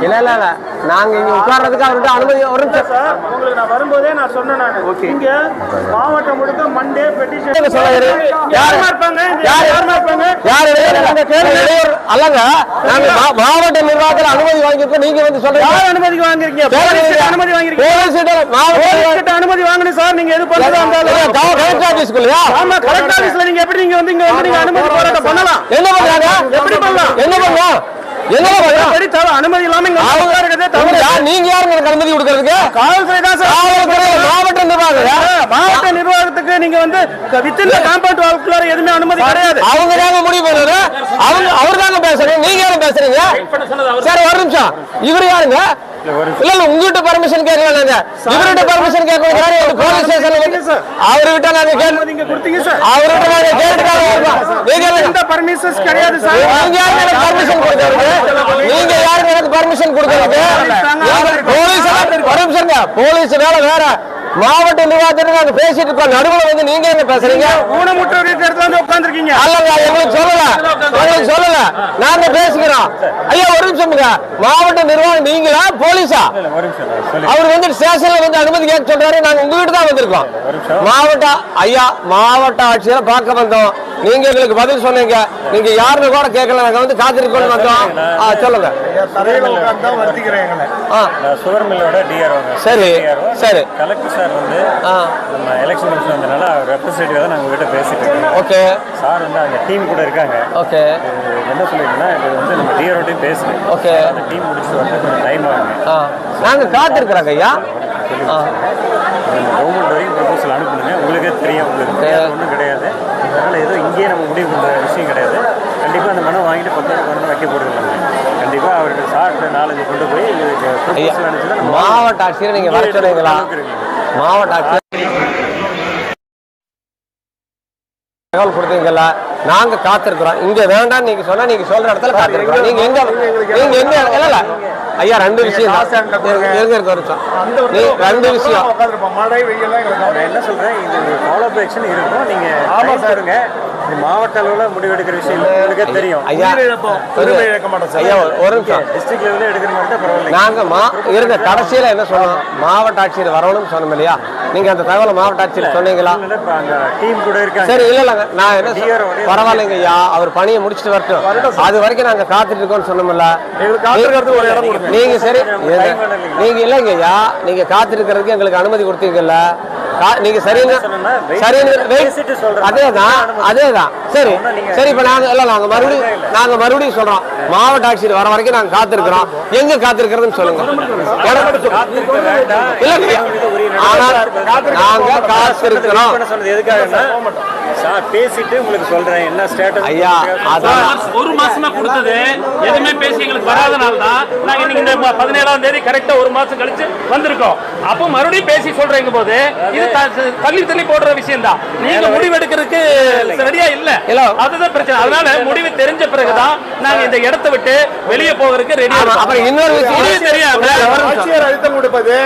இல்ல இல்ல இல்ல. நாங்க இங்க உட்கார்றதுக்கு அவர்கிட்ட அனுமதி சார். உங்களுக்கு நான் வரும்போதே நான் சொன்னேன் நான். இங்க மாவட்டம் முழுக்க மண்டே பெட்டிஷன் சொல்லுங்க. யாரு? இருப்பாங்க யாரு? யாருமா இருப்பாங்க யார் இடையூறு? அல்லங்க நாங்க மாவட்ட நிர்வாகத்தில் அனுமதி வாங்கியிருக்கோம் நீங்க வந்து சொல்றீங்க. யார் அனுமதி வாங்கிருக்கீங்க போலீஸ் அனுமதி வாங்கிருக்கீங்க போலீஸ் மாவட்ட அனுமதி வாங்கணும் சார். நீங்க எது பண்ணதா இருந்தாலும் கலெக்டர் ஆமா கலெக்டர் ஆபீஸ்ல நீங்க எப்படி நீங்க வந்து இங்க வந்து நீங்க அனுமதி போராட்டம் பண்ணலாம்? என்ன பண்றாங்க எப்படி பண்ணலாம்? என்ன பண்ணலாம்? என்ன அனுமதி இல்லாம நீங்க யாருங்க அனுமதி கொடுக்கறதுக்கு? காவல்துறை தான் சார் காவல்துறை மாவட்ட நிர்வாகம் மாவட்ட நிர்வாகத்துக்கு நீங்க வந்து வித்தின் காம்பவுண்ட் வால்குள்ளார எதுவுமே அனுமதி கிடையாது அவங்க தாங்க முடிவு பண்ணுறது அவங்க அவர் தாங்க பேசுறீங்க நீங்க யாரும் பேசுறீங்க சரி ஒரு நிமிஷம் இவர் யாருங்க இல்ல இல்ல உங்ககிட்ட பர்மிஷன் கேட்கல நாங்க இவர்கிட்ட பர்மிஷன் கேட்கணும் போலீஸ் ஸ்டேஷன்ல அவர்கிட்ட நாங்க கேட்டு நீங்க கொடுத்தீங்க சார் அவர்கிட்ட நாங்க எந்த பர்மிஷன்ஸ் கிடையாது சார் நீங்க யாருங்க எனக்கு பர்மிஷன் கொடுக்கறது நீங்க யாருங்க எனக்கு பர்மிஷன் கொடுக்கறது போலீஸ் ஒரு நிமிஷங்க போலீஸ் வேலை வேற மாவட்ட நிர்வாகத்திற்கு நாங்க பேசிட்டு இருக்கோம். நடுவுல வந்து நீங்க என்ன பேசுறீங்க? ஊனமுற்ற இடத்துல வந்து உட்கார்ந்துருக்கீங்க. அல்லங்க எங்களுக்கு சொல்லல. எங்களுக்கு சொல்லல. நாங்க பேசிக்கிறோம். ஐயா ஒரு நிமிஷம்ங்க மாவட்ட நிர்வாகம் நீங்களா போலீஸா? அவர் வந்து ஸ்டேஷன்ல வந்து அனுமதி கேட்க சொல்றாரு. நாங்க உங்ககிட்ட தான் வந்திருக்கோம். மாவட்ட ஐயா மாவட்ட ஆட்சியரை பார்க்க வந்தோம். நீங்க எங்களுக்கு பதில் சொன்னீங்க. நீங்க யாருன்னு கூட கேட்கல. நாங்க வந்து காத்திருக்கோம்னு வந்தோம் ஆ, சொல்லுங்க. ஆ. சுகர் மில்லோட டிஆர்ஓங்க சரி சரி. கலெக்டர் சார் வந்து ஆ. நம்ம எலெக்ஷன் கமிஷன் வந்தனால அவர் ரெப்ரஸன்டேட்டிவ் தான் நாங்கள் உங்ககிட்ட பேசிட்டு இருக்கோம். ஓகே. சார் வந்து அங்கே டீம் கூட இருக்காங்க. ஓகே. என்ன சொல்லியிருக்கேன்னா இது வந்து நம்ம டிஆர்ஓட்டையும் பேசுகிறேன் ஓகே. அந்த டீம் முடிச்சுட்டு வந்து கொஞ்சம் டைம் ஆகுங்க. ஆ. நாங்க காத்திருக்கிறோங்க ஐயா. ஆ. கவர்மெண்ட் வரைக்கும் ப்ரொபோசல் அனுப்புனுங்க உங்களுக்கே தெரியும் உங்களுக்கு தெரியாது ஒன்றும் கிடையாது அதனால் ஏதோ முடிவு பண்ணுற விஷயம் கிடையாது. கண்டிப்பாக அந்த மனம் வாங்கிட்டு பக்கம் கொண்டு வைக்க போகிறது கண்டிப்பாக அவர்கிட்ட சார்கிட்ட நாலஞ்சு கொண்டு போய் மாவட்ட ஆட்சியர் நீங்க வர சொன்னீங்களா மாவட்ட ஆட்சியர் தகவல் கொடுத்தீங்கல்ல நாங்க காத்திருக்கிறோம். இங்க வேண்டாம் நீங்க சொன்னா நீங்க சொல்ற இடத்துல காத்திருக்கிறோம். நீங்க எங்க நீங்க எங்க இல்ல இல்ல. ஐயா ரெண்டு விஷயம் ரெண்டு விஷயம். நான் என்ன சொல்றேன்? இது ஆக்ஷன் இருக்கும். நீங்க ஆமா சாருங்க மாவட்ட அளவில் முடிவெடுக்கிற விஷயம். உங்களுக்கே தெரியும். ஐயா ஐயா ஒரு- நிமிஷம். டிஸ்ட்ரிக்ட் லெவலில் எடுக்கிற மாதிரி தான் பரவாயில்ல. நாங்க மா இருங்க கடைசியில என்ன சொன்னோம்? மாவட்ட ஆட்சியர் வரணும்னு சொன்னோம் இல்லையா? நீங்க அந்த தகவலை மாவட்ட ஆட்சியர் சொன்னீங்களா? இப்போ அங்கே டீம் கூட இருக்காங்க. சரி இல்ல இல்லங்க நான் என்ன பரவாயில்லைங்க ஐயா அவர் பணியை முடிச்சுட்டு வரட்டும். அது வரைக்கும் நாங்க காத்துட்டு இருக்கோம்னு சொன்னோம்ல. நீங்க சரி நீங்க இல்லைங்க ஐயா நீங்க காத்திருக்கிறதுக்கு எங்களுக்கு அனுமதி கொடுத்தீங்கல்ல. நீங்க சரின்னு சரின்னு. அதேதான் அதேதான். சரி சரி இப்ப நாங்க இல்ல நாங்க மறுபடியும் நாங்க மறுபடியும் சொல்றோம். மாவட்ட ஆட்சியர் வர வரைக்கும் நாங்க காத்திருக்கிறோம். எங்க காத்திருக்கிறதுன்னு சொல்லுங்க. நாங்க காத்திருக்கிறோம். பேசிட்டு உங்களுக்கு சொல்றேன். என்ன ஸ்டேட்டஸ் ஐயா அதான். ஒரு மாசமா கொடுத்தது. எதுவுமே பேசி எங்களுக்கு வராதனால தான். நாங்க இன்னைக்கு இந்த ம- பதினேழாம் தேதி கரெக்டா ஒரு மாசம் கழிச்சு வந்திருக்கோம். அப்போ மறுபடியும் பேசி சொல்றீங்க போது இது தள்ளி தள்ளி போடுற விஷயம் தான் நீங்க முடிவு எடுக்கிறதுக்கு ரெடியா இல்ல. இல்ல. அதுதான் பிரச்சனை. அதனால முடிவு தெரிஞ்ச பிறகுதான் நாங்க இந்த இடத்தை விட்டு வெளியே போகிறதுக்கு அப்புறம் இன்னொரு தெரியாம. ஆட்சியர் அழுத்தம் கொடுப்பது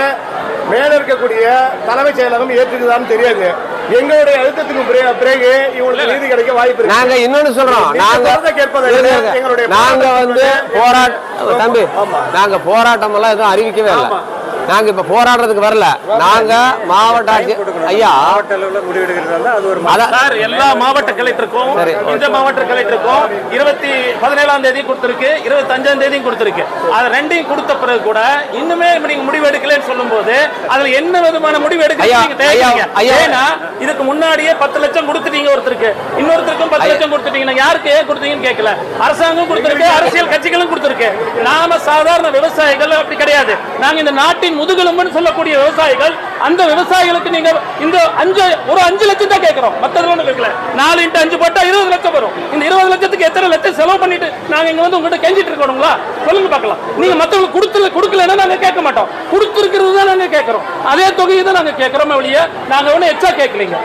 மேல இருக்கக்கூடிய தலைமைச் செயலகம் ஏற்றுக்குதான்னு தெரியாது. எங்களுடைய அழுத்தத்துக்கு பிறகு இவங்களுக்கு நீதி கிடைக்க வாய்ப்பு இருக்கு. நாங்க இன்னொன்னு சொல்றோம். நீங்க கேட்பதை நாங்க போராட்டம் வந்து வந்து- போராட்ட தம்பி நாங்க போராட்டம் எல்லாம் எதுவும் அறிவிக்கவே இல்லை. நாங்க இப்ப போராடுறதுக்கு வரல. நாங்க மாவட்ட ஆட்சியர் ஐயா. எல்லா மாவட்ட கலெக்டருக்கும். இந்த மாவட்ட கலெக்டருக்கும் இருபத்தி பதினேழாம் தேதி கொடுத்திருக்கு இருபத்தி அஞ்சாம் தேதியும் கொடுத்திருக்கு. அது ரெண்டையும் கொடுத்த பிறகு கூட இன்னுமே நீங்க முடிவு எடுக்கலன்னு சொல்லும்போது அதுல என்ன விதமான முடிவு எடுக்க. ஏன்னா இதுக்கு முன்னாடியே பத்து லட்சம் கொடுத்துட்டீங்க ஒருத்தருக்கு. இன்னொருத்தருக்கும் பத்து லட்சம் கொடுத்துட்டீங்க யாருக்கு ஏன் கொடுத்தீங்கன்னு கேட்கல அரசாங்கம் கொடுத்திருக்கு அரசியல் கட்சிகளும் கொடுத்திருக்கு. நாம சாதாரண விவசாயிகள் அப்படி கிடையாது. நாங்க இந்த நாட்டின் முதுகெலும்புன்னு சொல்லக்கூடிய விவசாயிகள் அந்த விவசாயிகளுக்கு நீங்க இந்த அஞ்சு ஒரு அஞ்சு லட்சம் தான் கேட்கிறோம். மத்ததுல ஒண்ணு கேட்கல. நாலு இன்ட்டு அஞ்சு போட்டா இருபது லட்சம் வரும். இந்த இருபது லட்சத்துக்கு எத்தனை லட்சம் செலவு பண்ணிட்டு நாங்க இங்க வந்து உங்ககிட்ட கெஞ்சிட்டு இருக்கணுங்களா? சொல்லுங்க பார்க்கலாம். நீங்க மத்தவங்களுக்கு கொடுத்துல கொடுக்கலன்னா நாங்க கேட்க மாட்டோம். கொடுத்துருக்கிறது தான் நாங்க கேட்கிறோம். அதே தொகையை தான் நாங்க கேட்கிறோமே ஒழிய நாங்க ஒன்றும் எக்ஸ்ட்ரா கேட்கலீங்க.